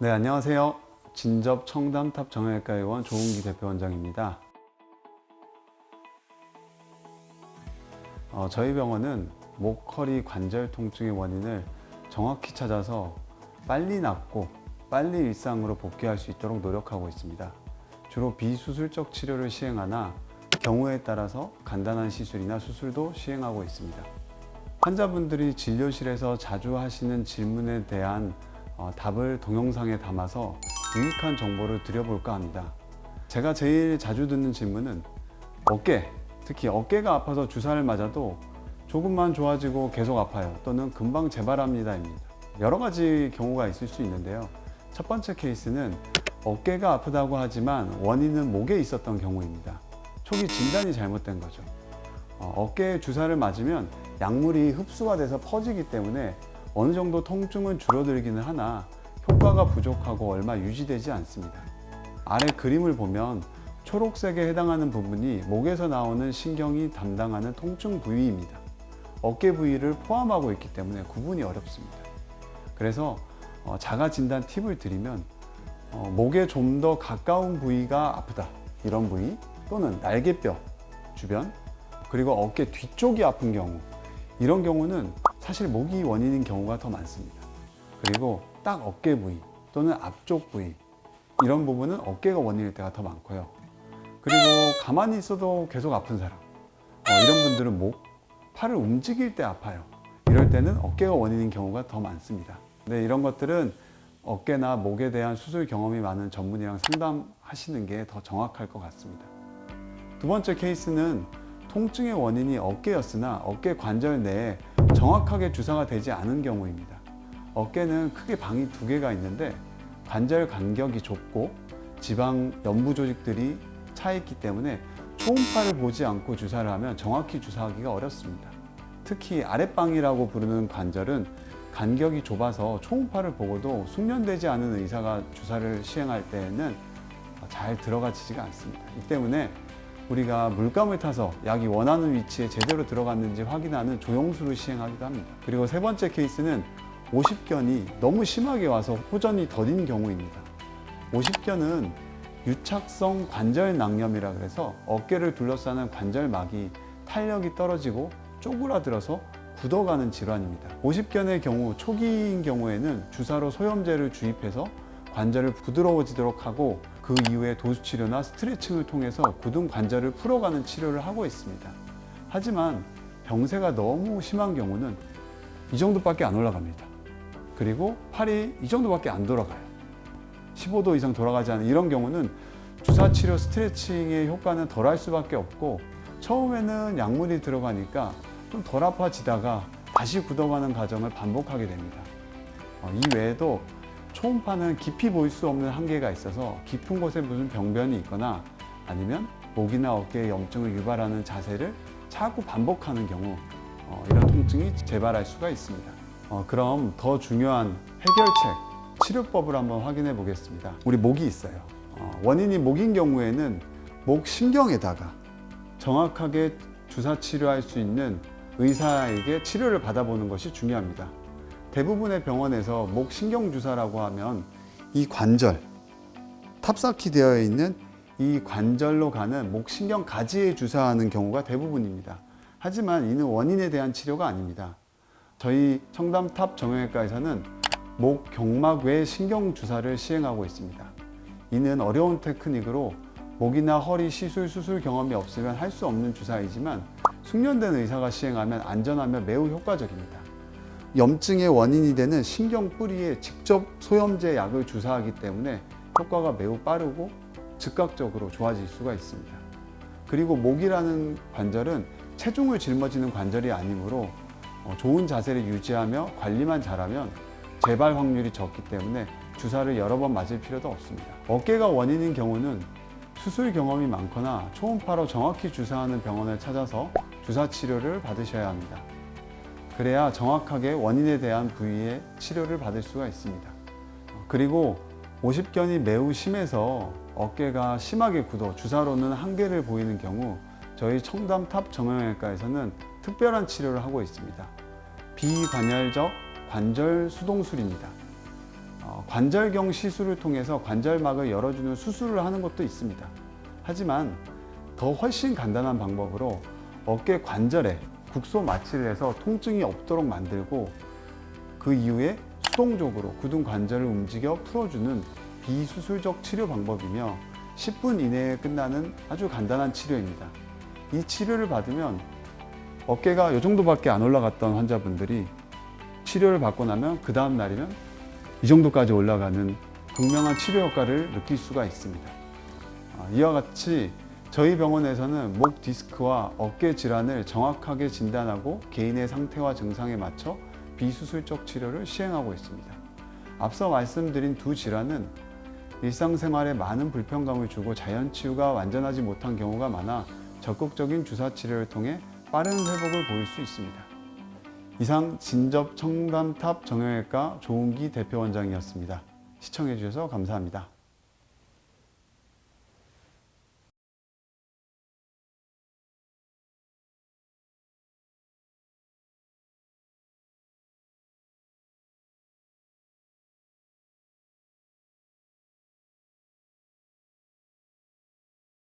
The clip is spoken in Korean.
네, 안녕하세요. 진접 청담탑 정형외과 의원 조은기 대표원장입니다. 어, 저희 병원은 목, 허리, 관절 통증의 원인을 정확히 찾아서 빨리 낫고 빨리 일상으로 복귀할 수 있도록 노력하고 있습니다. 주로 비수술적 치료를 시행하나 경우에 따라서 간단한 시술이나 수술도 시행하고 있습니다. 환자분들이 진료실에서 자주 하시는 질문에 대한 어, 답을 동영상에 담아서 유익한 정보를 드려볼까 합니다. 제가 제일 자주 듣는 질문은 어깨, 특히 어깨가 아파서 주사를 맞아도 조금만 좋아지고 계속 아파요. 또는 금방 재발합니다입니다. 여러 가지 경우가 있을 수 있는데요. 첫 번째 케이스는 어깨가 아프다고 하지만 원인은 목에 있었던 경우입니다. 초기 진단이 잘못된 거죠. 어, 어깨에 주사를 맞으면 약물이 흡수가 돼서 퍼지기 때문에 어느 정도 통증은 줄어들기는 하나 효과가 부족하고 얼마 유지되지 않습니다. 아래 그림을 보면 초록색에 해당하는 부분이 목에서 나오는 신경이 담당하는 통증 부위입니다. 어깨 부위를 포함하고 있기 때문에 구분이 어렵습니다. 그래서 어, 자가 진단 팁을 드리면 어, 목에 좀 더 가까운 부위가 아프다 이런 부위 또는 날개뼈 주변 그리고 어깨 뒤쪽이 아픈 경우 이런 경우는 사실 목이 원인인 경우가 더 많습니다. 그리고 딱 어깨 부위 또는 앞쪽 부위 이런 부분은 어깨가 원인일 때가 더 많고요. 그리고 가만히 있어도 계속 아픈 사람 어, 이런 분들은 목, 팔을 움직일 때 아파요. 이럴 때는 어깨가 원인인 경우가 더 많습니다. 네, 이런 것들은 어깨나 목에 대한 수술 경험이 많은 전문의랑 상담하시는 게 더 정확할 것 같습니다. 두 번째 케이스는 통증의 원인이 어깨였으나 어깨 관절 내에 정확하게 주사가 되지 않은 경우입니다. 어깨는 크게 방이 두 개가 있는데 관절 간격이 좁고 지방 연부 조직들이 차 있기 때문에 초음파를 보지 않고 주사를 하면 정확히 주사하기가 어렵습니다. 특히 아랫방이라고 부르는 관절은 간격이 좁아서 초음파를 보고도 숙련되지 않은 의사가 주사를 시행할 때에는 잘 들어가지가 않습니다. 이 때문에 우리가 물감을 타서 약이 원하는 위치에 제대로 들어갔는지 확인하는 조영수를 시행하기도 합니다. 그리고 세 번째 케이스는 오십견이 너무 심하게 와서 호전이 더딘 경우입니다. 오십견은 유착성 관절 낭염이라 그래서 어깨를 둘러싸는 관절막이 탄력이 떨어지고 쪼그라들어서 굳어가는 질환입니다. 오십견의 경우 초기인 경우에는 주사로 소염제를 주입해서 관절을 부드러워지도록 하고 그 이후에 도수 치료나 스트레칭을 통해서 굳은 관절을 풀어가는 치료를 하고 있습니다. 하지만 병세가 너무 심한 경우는 이 정도밖에 안 올라갑니다. 그리고 팔이 이 정도밖에 안 돌아가요. 15도 이상 돌아가지 않은 이런 경우는 주사 치료 스트레칭의 효과는 덜 할 수밖에 없고 처음에는 약물이 들어가니까 좀 덜 아파지다가 다시 굳어가는 과정을 반복하게 됩니다. 어, 이 외에도 초음파는 깊이 볼 수 없는 한계가 있어서 깊은 곳에 무슨 병변이 있거나 아니면 목이나 어깨에 염증을 유발하는 자세를 자꾸 반복하는 경우 어, 이런 통증이 재발할 수가 있습니다. 어, 그럼 더 중요한 해결책, 치료법을 한번 확인해 보겠습니다. 우리 목이 있어요. 어, 원인이 목인 경우에는 목 신경에다가 정확하게 주사 치료할 수 있는 의사에게 치료를 받아보는 것이 중요합니다. 대부분의 병원에서 목 신경 주사라고 하면 이 관절 탑쌓기 되어 있는 이 관절로 가는 목 신경 가지에 주사하는 경우가 대부분입니다. 하지만 이는 원인에 대한 치료가 아닙니다. 저희 청담탑 정형외과에서는 목 경막 외 신경 주사를 시행하고 있습니다. 이는 어려운 테크닉으로 목이나 허리 시술 수술 경험이 없으면 할 수 없는 주사이지만 숙련된 의사가 시행하면 안전하며 매우 효과적입니다. 염증의 원인이 되는 신경 뿌리에 직접 소염제 약을 주사하기 때문에 효과가 매우 빠르고 즉각적으로 좋아질 수가 있습니다. 그리고 목이라는 관절은 체중을 짊어지는 관절이 아니므로 어, 좋은 자세를 유지하며 관리만 잘하면 재발 확률이 적기 때문에 주사를 여러 번 맞을 필요도 없습니다. 어깨가 원인인 경우는 수술 경험이 많거나 초음파로 정확히 주사하는 병원을 찾아서 주사 치료를 받으셔야 합니다. 그래야 정확하게 원인에 대한 부위의 치료를 받을 수가 있습니다. 그리고 오십견이 매우 심해서 어깨가 심하게 굳어 주사로는 한계를 보이는 경우 저희 청담 탑 정형외과에서는 특별한 치료를 하고 있습니다. 비관열적 관절 수동술입니다. 어, 관절경 시술을 통해서 관절막을 열어주는 수술을 하는 것도 있습니다. 하지만 더 훨씬 간단한 방법으로 어깨 관절에 국소 마취를 해서 통증이 없도록 만들고 그 이후에 수동적으로 굳은 관절을 움직여 풀어주는 비수술적 치료 방법이며 10분 이내에 끝나는 아주 간단한 치료입니다. 이 치료를 받으면 어깨가 이 정도밖에 안 올라갔던 환자분들이 치료를 받고 나면 그 다음 날이면 이 정도까지 올라가는 극명한 치료 효과를 느낄 수가 있습니다. 아, 이와 같이 저희 병원에서는 목 디스크와 어깨 질환을 정확하게 진단하고 개인의 상태와 증상에 맞춰 비수술적 치료를 시행하고 있습니다. 앞서 말씀드린 두 질환은 일상생활에 많은 불편감을 주고 자연 치유가 완전하지 못한 경우가 많아 적극적인 주사 치료를 통해 빠른 회복을 보일 수 있습니다. 이상 진접 청담탑 정형외과 조은기 대표 원장이었습니다. 시청해 주셔서 감사합니다.